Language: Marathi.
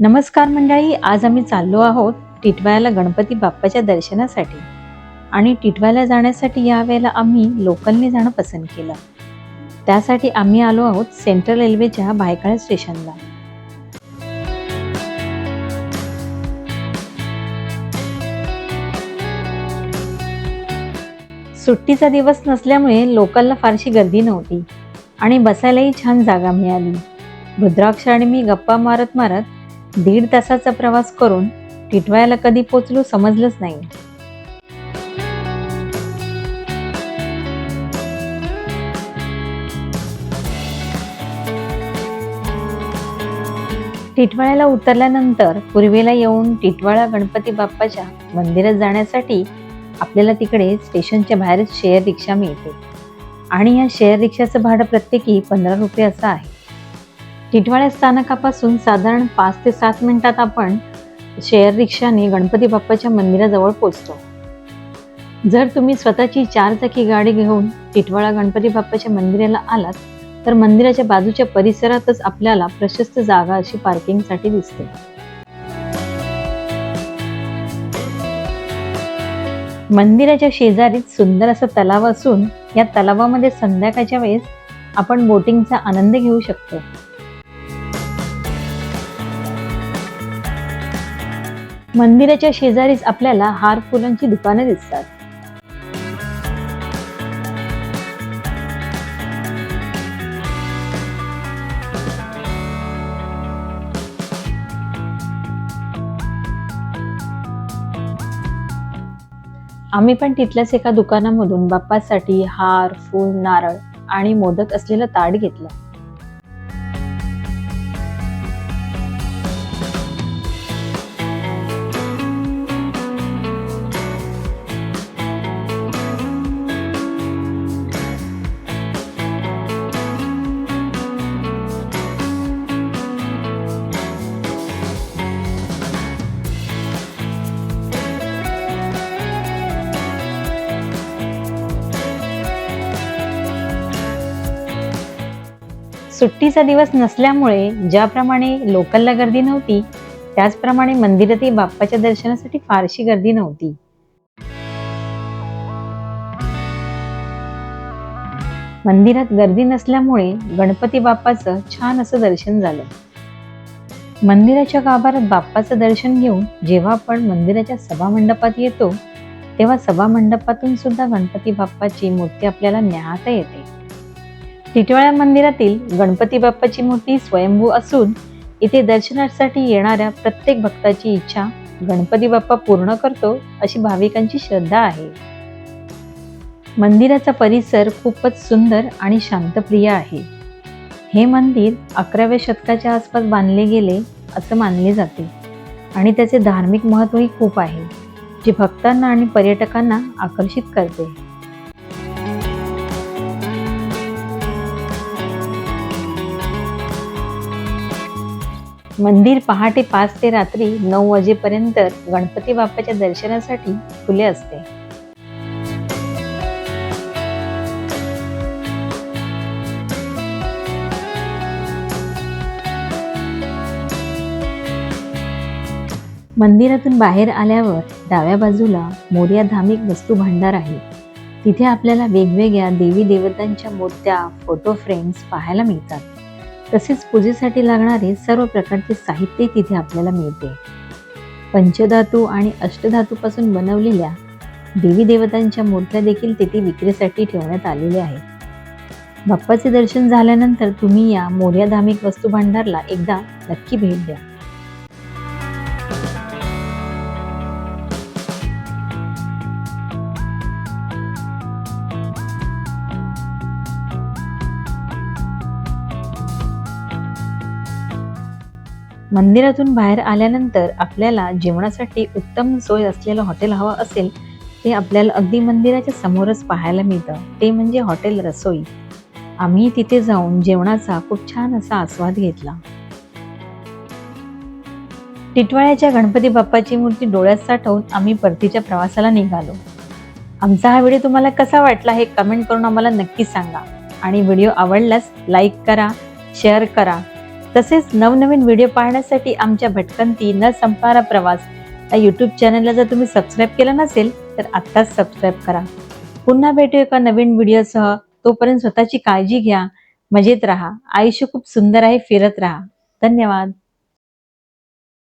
नमस्कार मंडळी आज आम्ही चाललो आहोत टिटवायला गणपती बाप्पाच्या दर्शनासाठी. आणि टिटवायला जाण्यासाठी यावेळेला आम्ही लोकलने जाणं पसंत केलं. त्यासाठी आम्ही आलो आहोत सेंट्रल रेल्वेच्या भायखळा स्टेशनला. सुट्टीचा दिवस नसल्यामुळे लोकलला फारशी गर्दी नव्हती. आणि बसायलाही छान जागा मिळाली. रुद्राक्ष आणि मी गप्पा मारत मारत दीड तासाचा प्रवास करून टिटवाळ्याला कधी पोचलो समजलंच नाही. टिटवाळ्याला उतरल्यानंतर पूर्वेला येऊन टिटवाळा गणपती बाप्पाच्या मंदिरात जाण्यासाठी आपल्याला तिकडे स्टेशनच्या बाहेरच शेअर रिक्षा मिळते. आणि या शेअर रिक्षाचं भाडं प्रत्येकी पंधरा रुपये असं आहे. टिटवाळ्या स्थानकापासून साधारण पाच ते सात मिनिटात आपण शेअर रिक्षाने गणपती बाप्पाच्या मंदिराजवळ पोचतो. जर तुम्ही स्वतःची चारचाकी गाडी घेऊन टिटवाळा गणपती बाप्पाच्या मंदिराला आलात तर मंदिराच्या बाजूच्या परिसरातच आपल्याला प्रशस्त जागा अशी पार्किंगसाठी दिसते. मंदिराच्या शेजारीच सुंदर असा तलाव असून या तलावामध्ये संध्याकाळच्या वेळेस आपण बोटिंगचा आनंद घेऊ शकतो. मंदिराच्या शेजारीच आपल्याला हार फुलांची दुकानं दिसतात. आम्ही पण तिथल्याच एका दुकानामधून बाप्पासाठी हार फूल नारळ आणि मोदक असलेलं ताट घेतलं. सुट्टीचा दिवस नसल्यामुळे ज्याप्रमाणे लोकलला गर्दी नव्हती त्याचप्रमाणे मंदिरातही बाप्पाच्या दर्शनासाठी फारशी गर्दी नव्हती. मंदिरात गर्दी नसल्यामुळे गणपती बाप्पाचं छान असं दर्शन झालं. मंदिराच्या गाभारात बाप्पाचं दर्शन घेऊन जेव्हा आपण मंदिराच्या सभामंडपात येतो तेव्हा सभामंडपातून सुद्धा गणपती बाप्पाची मूर्ती आपल्याला न्याहाता येते. टिटवाळ्या मंदिरातील गणपती बाप्पाची मूर्ती स्वयंभू असून इथे दर्शनासाठी येणाऱ्या प्रत्येक भक्ताची इच्छा गणपती बाप्पा पूर्ण करतो अशी भाविकांची श्रद्धा आहे. मंदिराचा परिसर खूपच सुंदर आणि शांतप्रिय आहे. हे मंदिर अकराव्या शतकाच्या आसपास बांधले गेले असं मानले जाते आणि त्याचे धार्मिक महत्त्वही खूप आहे जे भक्तांना आणि पर्यटकांना आकर्षित करते. मंदिर पहाटे पाच ते रात्री नऊ वाजेपर्यंत गणपती बाप्पाच्या दर्शनासाठी खुले असते. मंदिरातून बाहेर आल्यावर डाव्या बाजूला मोर्या धार्मिक वस्तू भांडार आहे तिथे आपल्याला वेगवेगळ्या देवी देवतांच्या मूर्त्या फोटो फ्रेम्स पाहायला मिळतात. तसेच पूजेसाठी लागणारे सर्व प्रकारचे साहित्य तिथे आपल्याला मिळते. पंचधातू आणि अष्टधातूपासून बनवलेल्या देवी देवतांच्या मूर्त्या देखील तिथे विक्रीसाठी ठेवण्यात आलेल्या आहेत. बाप्पाचे दर्शन झाल्यानंतर तुम्ही या मोर्याधामिक वस्तू भांडारला एकदा नक्की भेट द्या. मंदिरातून बाहेर आल्यानंतर आपल्याला जेवणासाठी उत्तम सोय असलेलं हॉटेल हवं असेल ते आपल्याला अगदी मंदिराच्या समोरच पाहायला मिळतं. ते म्हणजे हॉटेल रसोई. आम्ही तिथे जाऊन जेवणाचा खूप छान असा आस्वाद घेतला. टिटवाळ्याच्या गणपती बाप्पाची मूर्ती डोळ्यात साठवून आम्ही परतीच्या प्रवासाला निघालो. आमचा हा व्हिडिओ तुम्हाला कसा वाटला हे कमेंट करून आम्हाला नक्की सांगा. आणि व्हिडिओ आवडल्यास लाईक करा शेअर करा. तसेच नवनवीन व्हिडिओ पाहण्यासाठी आमच्या भटकंती न संपणारा प्रवास या यूट्यूब चॅनलला जर तुम्ही सबस्क्राईब केला नसेल तर आत्ताच सबस्क्राईब करा. पुन्हा भेटू एका नवीन व्हिडिओसह तोपर्यंत स्वतःची काळजी घ्या मजेत राहा. आयुष्य खूप सुंदर आहे फिरत राहा. धन्यवाद.